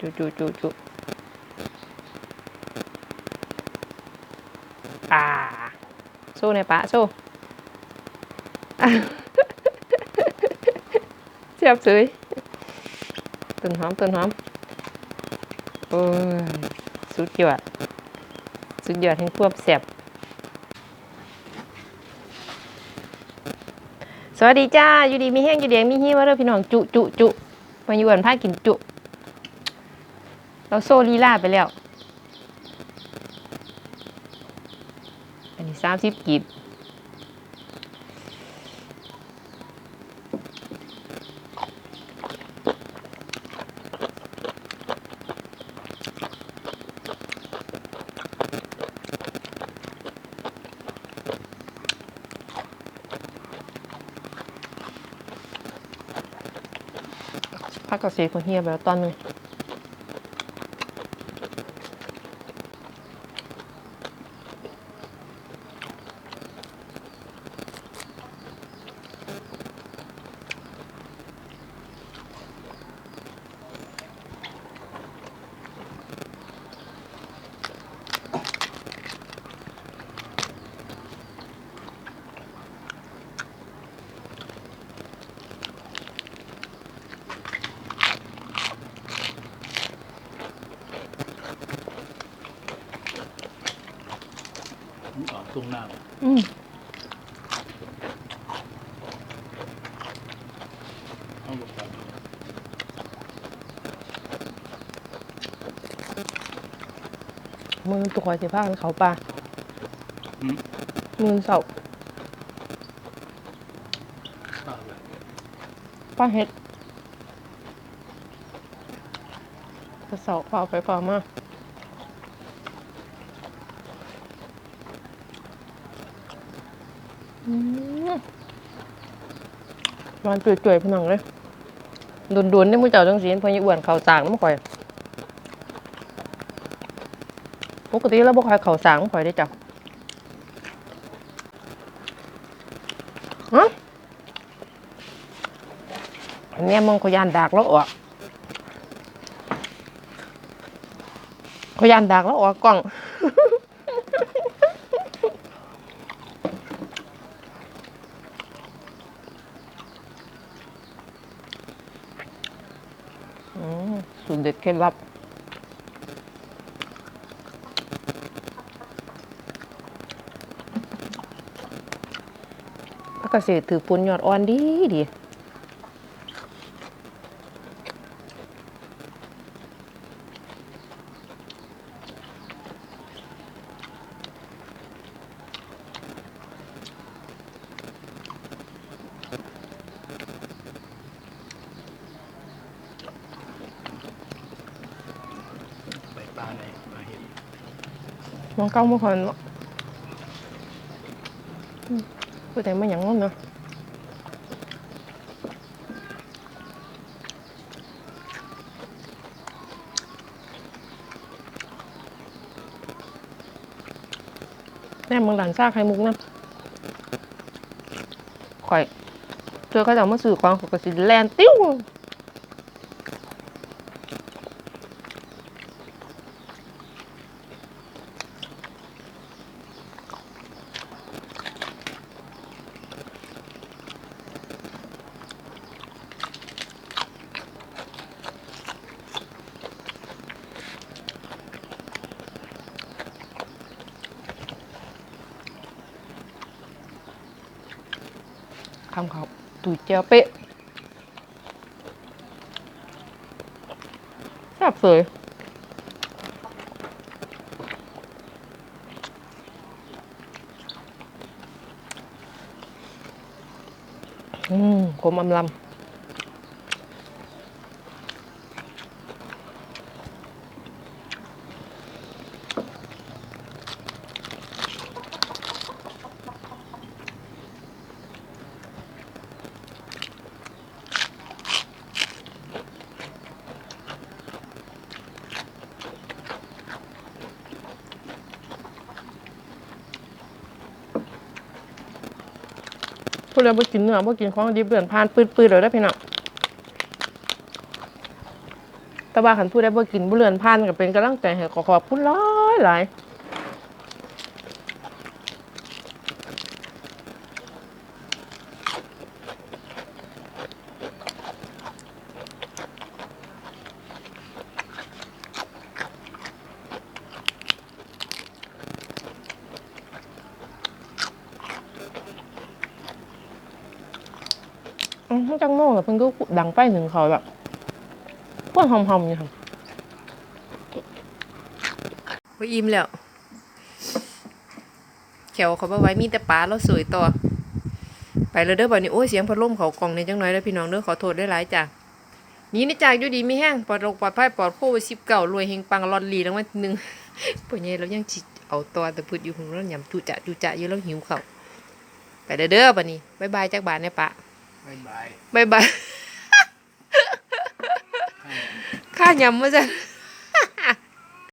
จุจุจุจุอ่า สู้ในอยปะสู้เสียบสวยต้นหอมต้นหอม โอ้ย สุดยอด สุดยอดแห่งควบเสียบสวัสดีจ้า อยู่ดีมีแห้งอยู่เดียงมีหิวเด้อพี่น้องจุจุจุมาอยู่กันพากินจุ เราโซลีลาไปแล้ว อันนี้สามสิบกีบพักกบเสียคนเฮียไปแล้วตอนนึง ตุ้งหน้าอืมเอาบอกกันมือตัวคอยเสียผ้าเขาปลาอืมมือเสาข้าวเลยป้าเฮ็ดกระเสาเปล่าไปเปล่ามา มร้อนจุ่ยๆพนังเลยโดนๆนี่มือเจ้าจังสีนพอยี่อ้วนเข่าสางน้ำข่อยปกติแล้วบ่ค่อยเข่าสางน้ำข่อยได้จ้ะฮะอันเนี้ยมึงขยานดากแล้วออกขยานดากแล้วออกกล้อง อืม สูตรเด็ดเคล็ดลับ พักเกษตรถือปุนยอดอ่อนดีดี ไปปลาในปลาเห็ด มองเก้ามื่อคนเนาะอืมพูดแต่ไม่หยังงั้นเนาะแน่มึงหลานซ่าไตุ่ยเจอเขาจะเอามาสื่อความข่อยก็สิแลนติ้วคำเขาตุ๋ยเจียวเป๊ะแซ่บเสยอืมขมอำลำ พูดแล้วบ่กินเนื้อบ่กินของดิบเดือนผ่านปืดๆเลยได้พี่น้องแต่ว่าขันผู้ได้บ่กินบ่เลือนผ่านก็เป็นกำลังใจให้ขอขอบคุณหลายหลาย อืมจังโม่ล่ะเพิ่นก็ดังไปถึงเขาแบบพวกหอมๆนี่ค่ะว่าอิ่มแล้วแขวเขาบ่ไว้มีแต่ปลาแล้วสวยต่อไปเลยเด้อบัดนี้โอ้ยเสียงพัดลมเขากล่องในจังน้อยแล้วพี่น้องเด้อขอโทษได้หลายจ้ะนี่นี่จากอยู่ดีไมีแห้งปลอดโรคปลอดภัยปลอดโควิด19รวยเฮงปังลอนลีรางวัลหนึ่งปใหญ่เรายังจิเอาตัวแต่พูดอยู่ของเราหยำจุจะจุจะอยู่แล้วหิวเขาไปเด้อเด้อบัดนี้บายบายจากบ้านเนี่ยปะายบายบายบาย ข้ายำมาจ้ะ